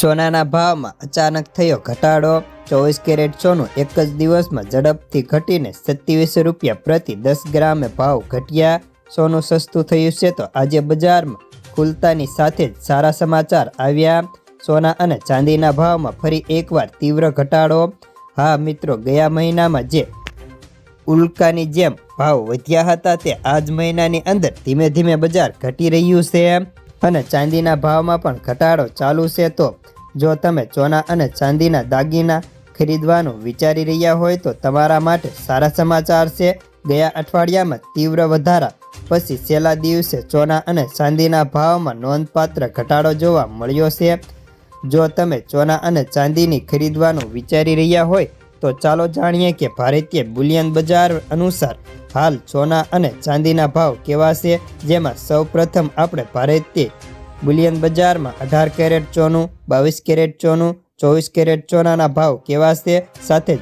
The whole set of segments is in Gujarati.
સોનાના ભાવમાં અચાનક થયો ઘટાડો. ચોવીસ કેરેટ સોનું એક જ દિવસમાં ઝડપથી ઘટીને સત્યાવીસો રૂપિયા પ્રતિ દસ ગ્રામે ભાવ ઘટ્યા. સોનું સસ્તું થયું છે તો આજે બજારમાં ખુલતાની સાથે જ સારા સમાચાર આવ્યા. સોના અને ચાંદીના ભાવમાં ફરી એકવાર તીવ્ર ઘટાડો. હા મિત્રો, ગયા મહિનામાં જે ઉલ્કાની જેમ ભાવ વધ્યા હતા તે આજ મહિનાની અંદર ધીમે ધીમે બજાર ઘટી રહ્યું છે. અને ચાંદીના ભાવમાં પણ ઘટાડો ચાલુ છે તો જો તમે સોના અને ચાંદીના દાગીના ખરીદવાનું વિચારી રહ્યા હોય તો તમારા માટે સારા સમાચાર છે. ગયા અઠવાડિયામાં તીવ્ર વધારા, પછી છેલ્લા દિવસે સોના અને ચાંદીના ભાવમાં નોંધપાત્ર ઘટાડો જોવા મળ્યો છે. જો તમે સોના અને ચાંદીની ખરીદવાનું વિચારી રહ્યા હોય તો ચાલો જાણીએ કે ભારતીય બુલિયન બજાર અનુસાર હાલ સોના અને ચાંદીના ભાવ કેવા છે, જેમાં સૌપ્રથમ આપણે ભારતીય બુલિયન બજારમાં અઢાર કેરેટ ચોનું બાવીસ કેરેટ ચોનું ચોવીસ કેરેટ સોનાના ભાવ કેવા છે, સાથે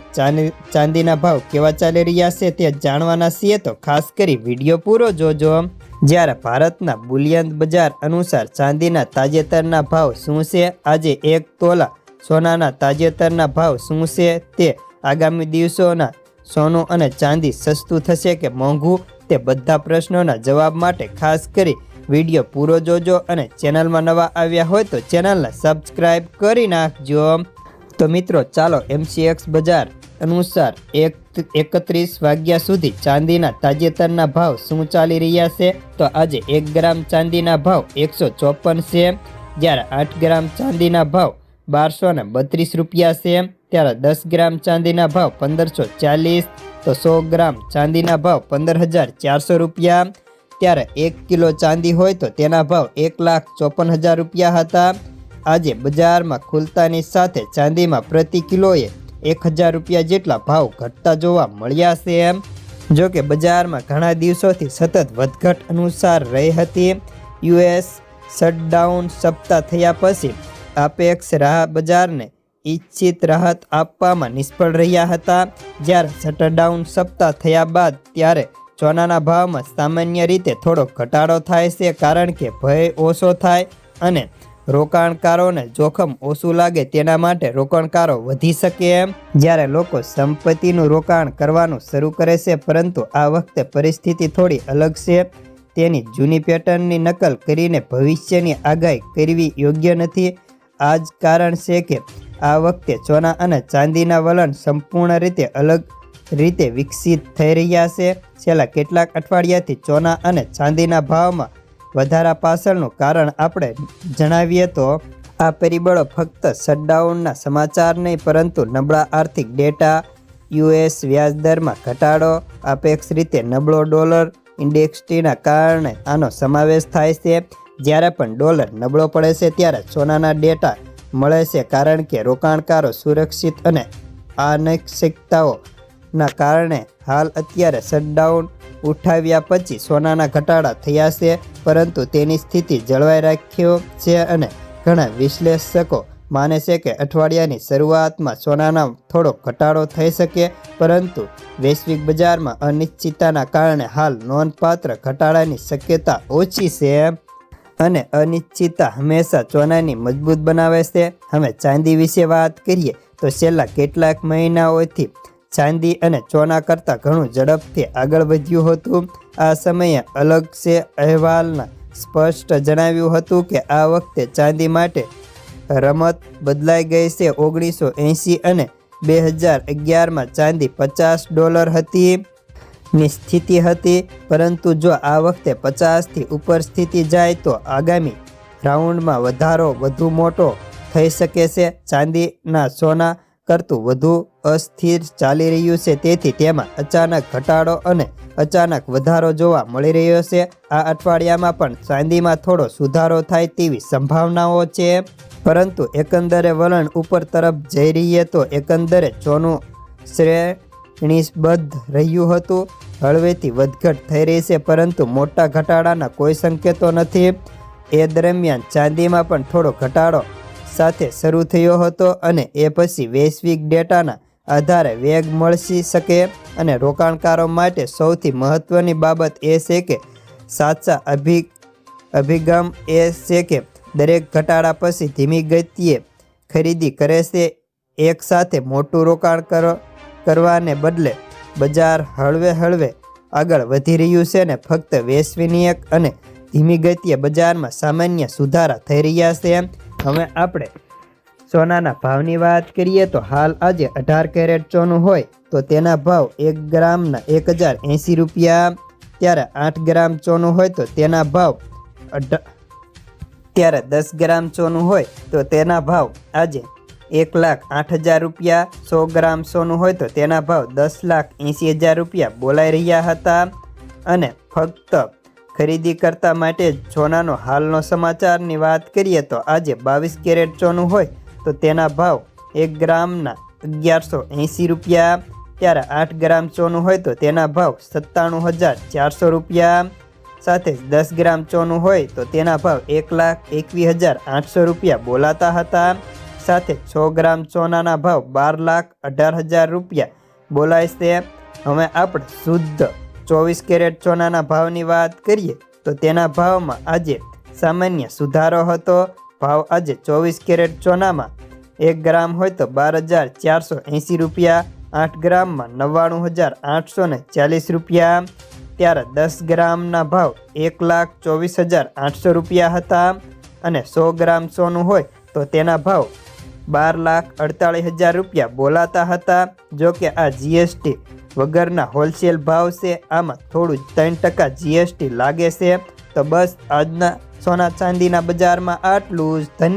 ચાંદીના ભાવ કેવા ચાલી રહ્યા છે તે જાણવાના છીએ તો ખાસ કરી વીડિયો પૂરો જોજો. જ્યારે ભારતના બુલિયન બજાર અનુસાર ચાંદીના તાજેતરના ભાવ શું છે, આજે એક તોલા સોનાના તાજેતરના ભાવ શું છે તે આગામી દિવસોના સોનું અને ચાંદી સસ્તું થશે કે મોંઘું, તે બધા પ્રશ્નોના જવાબ માટે ખાસ કરી વીડિયો પૂરો જોજો અને ચેનલમાં નવા આવ્યા હોય તો ચેનલને સબસ્ક્રાઈબ કરી નાખજો. તો મિત્રો, ચાલો એમસીએક્સ બજાર અનુસાર એક એકત્રીસ વાગ્યા સુધી ચાંદીના તાજેતરના ભાવ શું ચાલી રહ્યા છે? તો આજે એક ગ્રામ ચાંદીના ભાવ એકસો ચોપન છે. જ્યારે આઠ ગ્રામ ચાંદીના ભાવ બારસો ને બત્રીસ રૂપિયા છે. ત્યારે દસ ગ્રામ ચાંદીના ભાવ પંદરસો ચાલીસ, તો સો ગ્રામ ચાંદીના ભાવ પંદર હજાર ચારસો રૂપિયા. ત્યારે એક કિલો ચાંદી હોય તો તેના ભાવ એક લાખ ચોપન હજાર રૂપિયા હતા. આજે બજારમાં ખુલતાની સાથે ચાંદીમાં પ્રતિ કિલોએ એક હજાર રૂપિયા જેટલા ભાવ ઘટતા જોવા મળ્યા છે. એમ જો કે બજારમાં ઘણા દિવસોથી સતત વધઘટ અનુસાર રહી હતી. યુએસ શટડાઉન સપ્તાહ થયા પછી અપેક્ષ રાહ બજારને ઈચ્છિત રાહત આપવામાં નિષ્ફળ રહ્યા હતા. જ્યારે શટરડાઉન સપ્તાહ થયા બાદ ત્યારે સોનાના ભાવમાં સામાન્ય રીતે થોડો ઘટાડો થાય છે, કારણ કે ભય ઓછો થાય અને રોકાણકારોને જોખમ ઓછું લાગે તેના માટે રોકાણકારો વધી શકે એમ. જ્યારે લોકો સંપત્તિનું રોકાણ કરવાનું શરૂ કરે છે, પરંતુ આ વખતે પરિસ્થિતિ થોડી અલગ છે. તેની જૂની પેટર્નની નકલ કરીને ભવિષ્યની આગાહી કરવી યોગ્ય નથી. આ જ કારણ છે કે આ વખતે સોના અને ચાંદીના વલણ સંપૂર્ણ રીતે અલગ રીતે વિકસિત થઈ રહ્યા છે. છેલ્લા કેટલાક અઠવાડિયાથી સોના અને ચાંદીના ભાવમાં વધારા પાછળનું કારણ આપણે જણાવીએ તો આ પરિબળો ફક્ત શટડાઉનના સમાચાર નહીં, પરંતુ નબળા આર્થિક ડેટા, યુએસ વ્યાજદરમાં ઘટાડો, અપેક્ષ રીતે નબળો ડોલર ઇન્ડેક્સટીના કારણે આનો સમાવેશ થાય છે. જ્યારે પણ ડોલર નબળો પડે છે ત્યારે સોનાના ડેટા મળે છે કારણ કે રોકાણકારો સુરક્ષિત અને અનૈક્ષિકતાઓના કારણે હાલ અત્યારે શટડાઉન ઉઠાવ્યા પછી સોનાના ઘટાડા થયા છે, પરંતુ તેની સ્થિતિ જળવાઈ રાખ્યો છે અને ઘણા વિશ્લેષકો માને છે કે અઠવાડિયાની શરૂઆતમાં સોનાના થોડો ઘટાડો થઈ શકે, પરંતુ વૈશ્વિક બજારમાં અનિશ્ચિતતાના કારણે હાલ નોંધપાત્ર ઘટાડાની શક્યતા ઓછી છે. અને અનિશ્ચિતતા હંમેશા સોનાની મજબૂત બનાવે છે. હવે ચાંદી વિશે વાત કરીએ તો છેલ્લા કેટલાક મહિનાઓથી ચાંદી અને સોના કરતાં ઘણું ઝડપથી આગળ વધ્યું હતું. આ સમયે અલગ છે અહેવાલના સ્પષ્ટ જણાવ્યું હતું કે આ વખતે ચાંદી માટે રમત બદલાઈ ગઈ છે. ઓગણીસો એંસી અને બે હજાર અગિયારમાં ચાંદી પચાસ ડોલર હતી. ની સ્થિતિ હતી, પરંતુ જો આ વખતે પચાસથી ઉપર સ્થિતિ જાય તો આગામી રાઉન્ડમાં વધારો વધુ મોટો થઈ શકે છે. ચાંદીના સોના કરતું વધુ અસ્થિર ચાલી રહ્યું છે, તેથી તેમાં અચાનક ઘટાડો અને અચાનક વધારો જોવા મળી રહ્યો છે. આ અઠવાડિયામાં પણ ચાંદીમાં થોડો સુધારો થાય તેવી સંભાવનાઓ છે. પરંતુ એકંદરે વલણ ઉપર તરફ જઈ રહીએ તો એકંદરે સોનું શ્રેણીબદ્ધ રહ્યું હતું. હળવેથી વધઘટ થઈ રહી છે, પરંતુ મોટા ઘટાડાના કોઈ સંકેતો નથી. એ દરમિયાન ચાંદીમાં પણ થોડો ઘટાડો સાથે શરૂ થયો હતો અને એ પછી વૈશ્વિક ડેટાના આધારે વેગ મળી શકે અને રોકાણકારો માટે સૌથી મહત્ત્વની બાબત એ છે કે સાચા અભિ અભિગમ એ છે કે દરેક ઘટાડા પછી ધીમી ગતિએ ખરીદી કરે છે. એક સાથે મોટું રોકાણ કરો કરવાને બદલે બજાર હળવે હળવે આગળ વધી રહ્યું છે ને ફક્ત વૈશ્વિનિયક અને ધીમી ગતિએ બજારમાં સામાન્ય સુધારા થઈ રહ્યા છે હવે આપણે સોનાના ભાવની વાત કરીએ તો હાલ આજે અઢાર કેરેટ સોનું હોય તો તેના ભાવ એક ગ્રામના એક હજાર એંસી રૂપિયા. ત્યારે આઠ ગ્રામ સોનું હોય તો તેના ભાવ અઢ, ત્યારે દસ ગ્રામ સોનું હોય તો તેના ભાવ આજે એક લાખ આઠ હજાર રૂપિયા, સો ગ્રામ સોનું હોય તો તેના ભાવ દસ લાખ એંસી હજાર રૂપિયા બોલાઈ રહ્યા હતા. અને ફક્ત ખરીદી કરતા માટે સોનાનો હાલનો સમાચારની વાત કરીએ તો આજે બાવીસ કેરેટ સોનું હોય તો તેના ભાવ એક ગ્રામના અગિયારસો એંસી રૂપિયા, ત્યારે આઠ ગ્રામ સોનું હોય તો તેના ભાવ સત્તાણું હજાર ચારસો રૂપિયા, સાથે દસ ગ્રામ સોનું હોય તો તેના ભાવ એક લાખ એકવીસ હજાર આઠસો રૂપિયા બોલાતા હતા. સાથે સો ગ્રામ સોનાના ભાવ બાર લાખ અઢાર હજાર રૂપિયા. બોલાય છે હવે આપણે શુદ્ધ ચોવીસ કેરેટ સોનાના ભાવની વાત કરીએ, તો તેના ભાવમાં આજે સામાન્ય સુધારો હતો. ભાવ આજે ચોવીસ કેરેટ સોનામાં એક ગ્રામ હોય તો બાર હજાર ચારસો એંસી રૂપિયા, આઠ ગ્રામમાં નવ્વાણું હજાર આઠસો ને ચાલીસ રૂપિયા. ત્યારે દસ ગ્રામના ભાવ એક લાખ ચોવીસ હજાર આઠસો રૂપિયા હતા અને સો ગ્રામ સોનું હોય તો તેના ભાવ બાર લાખ અડતાળીસ હજાર રૂપિયા બોલાતા હતા. જો કે આ જીએસટી વગરના હોલસેલ ભાવ છે. આમાં થોડું ત્રણ ટકા જીએસટી લાગે છે. તો બસ આજના સોના ચાંદીના બજારમાં આટલું જ. ધન્ય